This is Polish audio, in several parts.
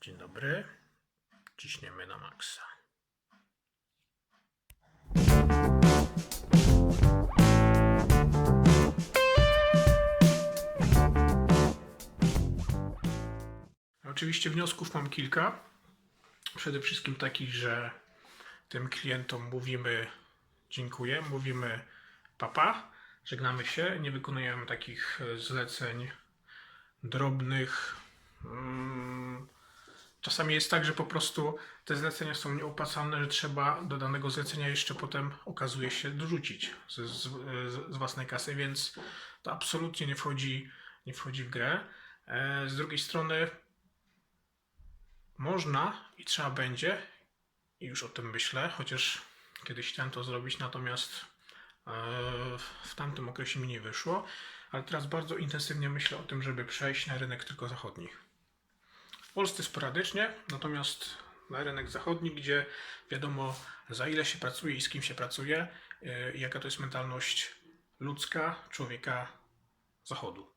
Dzień dobry. Ciśniemy na maksa. Oczywiście wniosków mam kilka. Przede wszystkim takich, że tym klientom mówimy dziękuję, mówimy papa, żegnamy się, nie wykonujemy takich zleceń drobnych. Mm, Czasami jest tak, że po prostu te zlecenia są nieopłacalne, że trzeba do danego zlecenia jeszcze potem okazuje się dorzucić z, z, z własnej kasy, więc to absolutnie nie wchodzi, nie wchodzi w grę. E, Z drugiej strony można i trzeba będzie, i już o tym myślę, chociaż kiedyś chciałem to zrobić, natomiast e, w tamtym okresie mi nie wyszło, ale teraz bardzo intensywnie myślę o tym, żeby przejść na rynek tylko zachodni. W Polsce sporadycznie, natomiast na rynek zachodni, gdzie wiadomo za ile się pracuje i z kim się pracuje, i jaka to jest mentalność ludzka człowieka zachodu.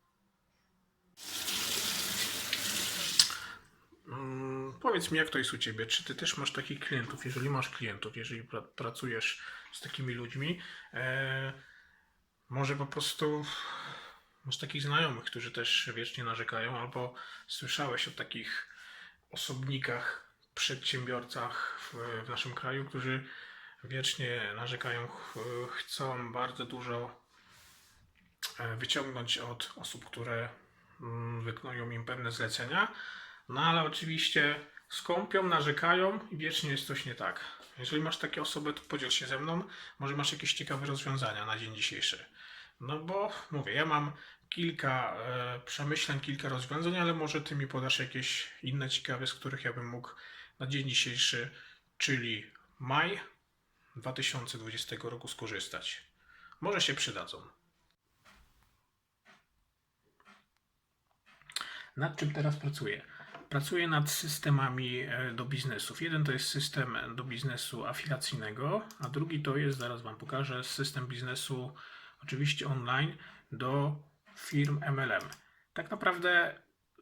Mm, Powiedz mi, jak to jest u Ciebie? Czy Ty też masz takich klientów? Jeżeli masz klientów, jeżeli pra- pracujesz z takimi ludźmi, e, może po prostu masz takich znajomych, którzy też wiecznie narzekają, albo słyszałeś o takich osobnikach, przedsiębiorcach w, w naszym kraju, którzy wiecznie narzekają, ch- chcą bardzo dużo e, wyciągnąć od osób, które mm, wykonują im pewne zlecenia, no ale oczywiście skąpią, narzekają i wiecznie jest coś nie tak. Jeżeli masz takie osoby, to podziel się ze mną, może masz jakieś ciekawe rozwiązania na dzień dzisiejszy. No bo mówię, ja mam kilka e, przemyśleń, kilka rozwiązań, ale może ty mi podasz jakieś inne ciekawe, z których ja bym mógł na dzień dzisiejszy, czyli maj 2020 roku skorzystać. Może się przydadzą. Nad czym teraz pracuję? Pracuję nad systemami e, do biznesów. Jeden to jest system do biznesu afiliacyjnego, a drugi to jest, zaraz Wam pokażę, system biznesu oczywiście online do firm MLM. Tak naprawdę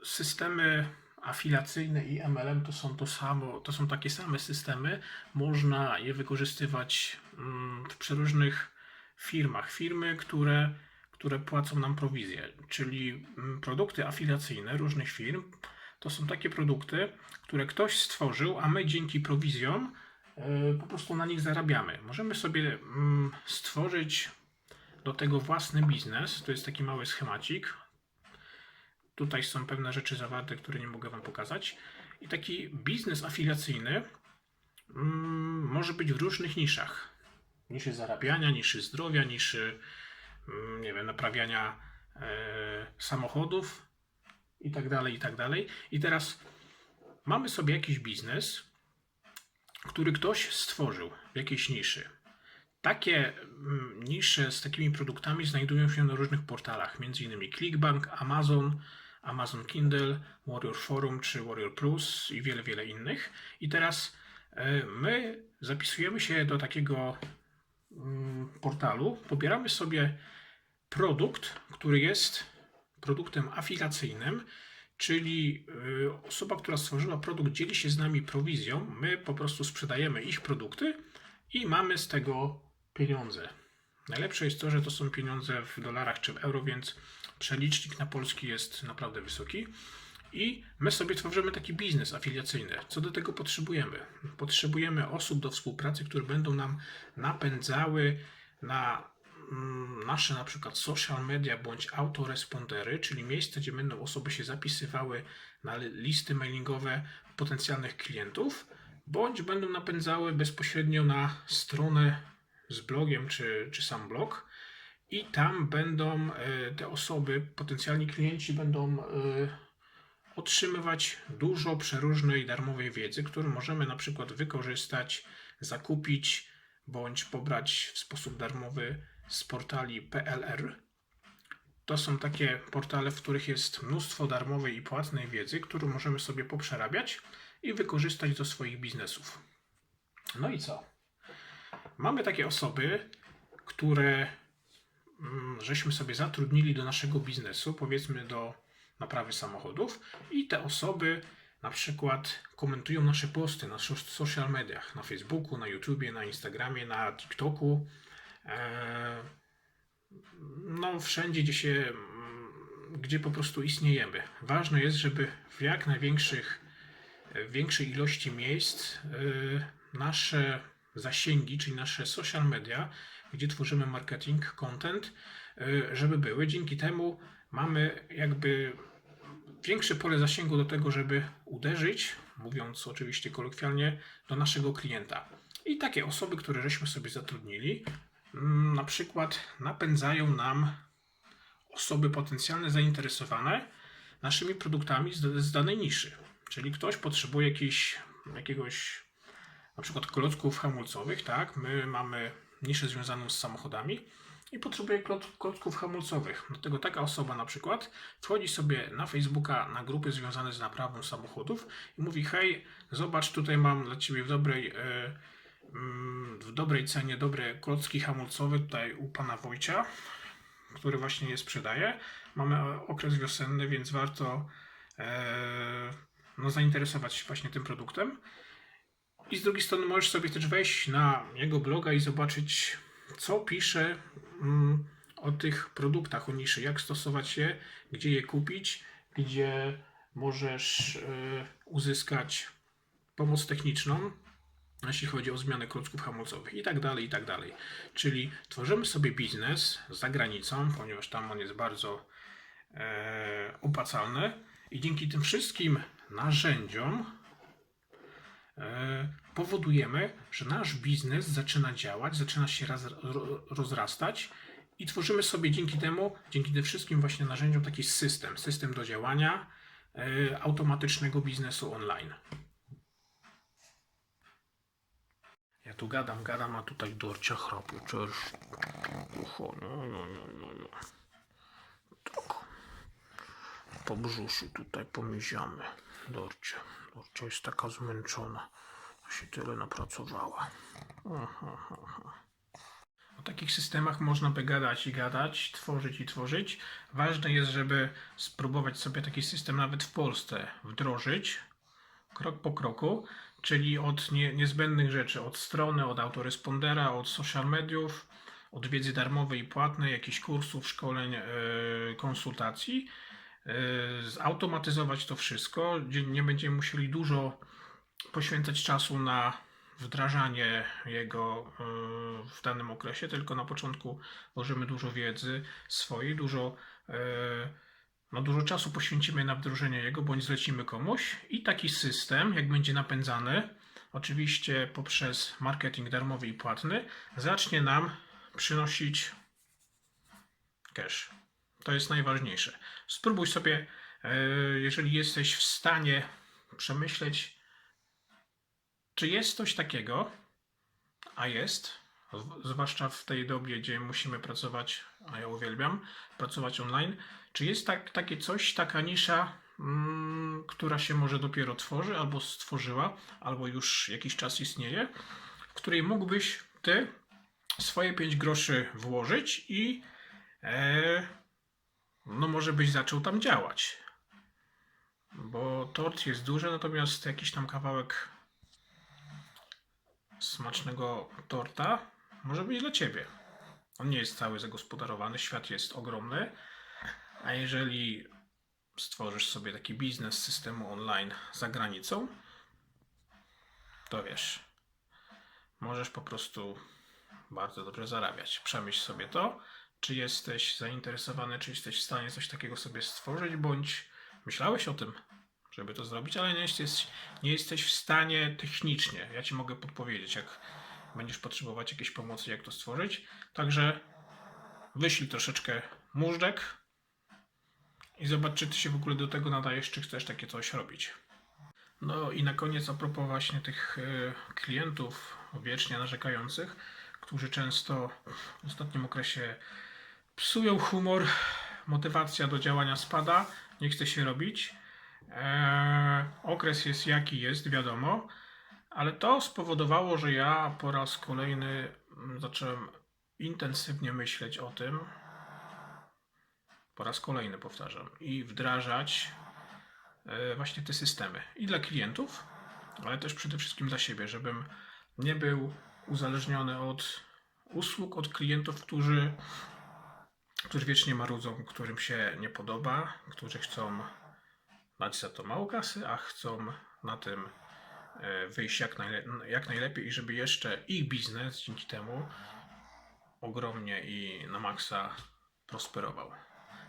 systemy afiliacyjne i MLM to są to samo, to są takie same systemy. Można je wykorzystywać mm, w przeróżnych firmach. Firmy, które, które płacą nam prowizję, czyli mm, produkty afiliacyjne różnych firm. To są takie produkty, które ktoś stworzył, a my dzięki prowizjom e, po prostu na nich zarabiamy. Możemy sobie mm, stworzyć do tego własny biznes. To jest taki mały schemacik. Tutaj są pewne rzeczy zawarte, które nie mogę Wam pokazać. I taki biznes afiliacyjny mm, może być w różnych niszach. Niszy zarabiania, niszy zdrowia, niszy mm, nie wiem, naprawiania e, samochodów i tak dalej, i tak dalej. I teraz mamy sobie jakiś biznes, który ktoś stworzył w jakiejś niszy. Takie mm, nisze z takimi produktami znajdują się na różnych portalach, m.in. Clickbank, Amazon, Amazon Kindle, Warrior Forum czy Warrior Plus i wiele, wiele innych. I teraz e, my zapisujemy się do takiego mm, portalu, pobieramy sobie produkt, który jest produktem afiliacyjnym, czyli y, osoba, która stworzyła produkt, dzieli się z nami prowizją. My po prostu sprzedajemy ich produkty i mamy z tego pieniądze. Najlepsze jest to, że to są pieniądze w dolarach czy w euro, więc przelicznik na polski jest naprawdę wysoki. I my sobie tworzymy taki biznes afiliacyjny. Co do tego potrzebujemy? Potrzebujemy osób do współpracy, które będą nam napędzały na mm, nasze na przykład social media bądź autorespondery, czyli miejsca, gdzie będą osoby się zapisywały na li- listy mailingowe potencjalnych klientów, bądź będą napędzały bezpośrednio na stronę z blogiem czy, czy sam blog. I tam będą e, te osoby, potencjalni klienci będą e, otrzymywać dużo przeróżnej darmowej wiedzy, którą możemy na przykład wykorzystać, zakupić bądź pobrać w sposób darmowy z portali PLR. To są takie portale, w których jest mnóstwo darmowej i płatnej wiedzy, którą możemy sobie poprzerabiać i wykorzystać do swoich biznesów. No i co? Mamy takie osoby, które mm, żeśmy sobie zatrudnili do naszego biznesu, powiedzmy do naprawy samochodów, i te osoby na przykład komentują nasze posty na so- social mediach, na Facebooku, na YouTubie, na Instagramie, na TikToku. E, no, wszędzie, gdzie się, mm, gdzie po prostu istniejemy. Ważne jest, żeby w jak największych, większej ilości miejsc y, nasze zasięgi, czyli nasze social media, gdzie tworzymy marketing, content, y, żeby były. Dzięki temu mamy jakby większe pole zasięgu do tego, żeby uderzyć, mówiąc oczywiście kolokwialnie, do naszego klienta. I takie osoby, które żeśmy sobie zatrudnili, mm, na przykład napędzają nam osoby potencjalne zainteresowane naszymi produktami z danej niszy. Czyli ktoś potrzebuje jakiejś, jakiegoś na przykład klocków hamulcowych, tak? My mamy niszę związaną z samochodami i potrzebuje kloc- klocków hamulcowych. Dlatego taka osoba na przykład wchodzi sobie na Facebooka na grupy związane z naprawą samochodów i mówi: Hej, zobacz, tutaj mam dla ciebie w dobrej, e, mm, w dobrej cenie dobre klocki hamulcowe tutaj u pana Wojcia, który właśnie je sprzedaje. Mamy e, okres wiosenny, więc warto e, no, zainteresować się właśnie tym produktem. I z drugiej strony możesz sobie też wejść na jego bloga i zobaczyć, co pisze mm, o tych produktach, o niszy, jak stosować je, gdzie je kupić, gdzie możesz e, uzyskać pomoc techniczną, jeśli chodzi o zmianę klocków hamulcowych i tak dalej, i tak dalej. Czyli tworzymy sobie biznes za granicą, ponieważ tam on jest bardzo e, opłacalny i dzięki tym wszystkim narzędziom e, powodujemy, że nasz biznes zaczyna działać, zaczyna się rozrastać i tworzymy sobie dzięki temu, dzięki tym wszystkim właśnie narzędziom taki system, system do działania e, automatycznego biznesu online. Ja tu gadam, gadam, a tutaj Dorcia chrapie. Cześć. Ucho, no, no, no, no, no. Tak. Po brzuszy tutaj pomiziamy. Dorcia. Dorcia jest taka zmęczona. Się tyle napracowała. O takich systemach można by gadać i gadać, tworzyć i tworzyć. Ważne jest, żeby spróbować sobie taki system nawet w Polsce wdrożyć, krok po kroku, czyli od nie, niezbędnych rzeczy, od strony, od autorespondera, od social mediów, od wiedzy darmowej i płatnej, jakichś kursów, szkoleń, e, konsultacji. e, Zautomatyzować to wszystko, nie będziemy musieli dużo poświęcać czasu na wdrażanie jego y, w danym okresie, tylko na początku włożymy dużo wiedzy swojej, dużo, y, no dużo czasu poświęcimy na wdrożenie jego, bądź zlecimy komuś i taki system, jak będzie napędzany, oczywiście poprzez marketing darmowy i płatny, zacznie nam przynosić cash. To jest najważniejsze. Spróbuj sobie, y, jeżeli jesteś w stanie przemyśleć, czy jest coś takiego, a jest, zw- zwłaszcza w tej dobie, gdzie musimy pracować, a ja uwielbiam, pracować online, czy jest tak, takie coś, taka nisza, mm, która się może dopiero tworzy, albo stworzyła, albo już jakiś czas istnieje, w której mógłbyś ty swoje 5 groszy włożyć i e, no może byś zaczął tam działać. Bo tort jest duży, natomiast jakiś tam kawałek smacznego torta może być dla Ciebie. On nie jest cały zagospodarowany, świat jest ogromny, a jeżeli stworzysz sobie taki biznes systemu online za granicą, to wiesz, możesz po prostu bardzo dobrze zarabiać. Przemyśl sobie to, czy jesteś zainteresowany, czy jesteś w stanie coś takiego sobie stworzyć, bądź myślałeś o tym, żeby to zrobić, ale nie jesteś, nie jesteś w stanie technicznie. Ja Ci mogę podpowiedzieć, jak będziesz potrzebować jakiejś pomocy, jak to stworzyć. Także wyślij troszeczkę móżdżek i zobacz, czy Ty się w ogóle do tego nadajesz, czy chcesz takie coś robić. No i na koniec a propos właśnie tych e, klientów wiecznie narzekających, którzy często w ostatnim okresie psują humor, motywacja do działania spada, nie chce się robić. Eee, okres jest jaki jest, wiadomo, ale to spowodowało, że ja po raz kolejny mm, zacząłem intensywnie myśleć o tym, po raz kolejny powtarzam, i wdrażać e, właśnie te systemy. I dla klientów, ale też przede wszystkim dla siebie, żebym nie był uzależniony od usług, od klientów, którzy, którzy wiecznie marudzą, którym się nie podoba, którzy chcą dać za to mało kasy, a chcą na tym e, wyjść jak, najle- jak najlepiej i żeby jeszcze ich biznes dzięki temu ogromnie i na maksa prosperował.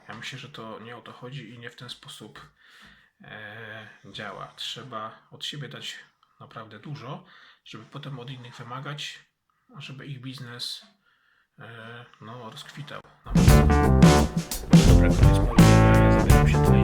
Ja myślę, że to nie o to chodzi i nie w ten sposób e, działa. Trzeba od siebie dać naprawdę dużo, żeby potem od innych wymagać, żeby ich biznes e, no, rozkwitał. Dobra, koniec. Zabieram się tutaj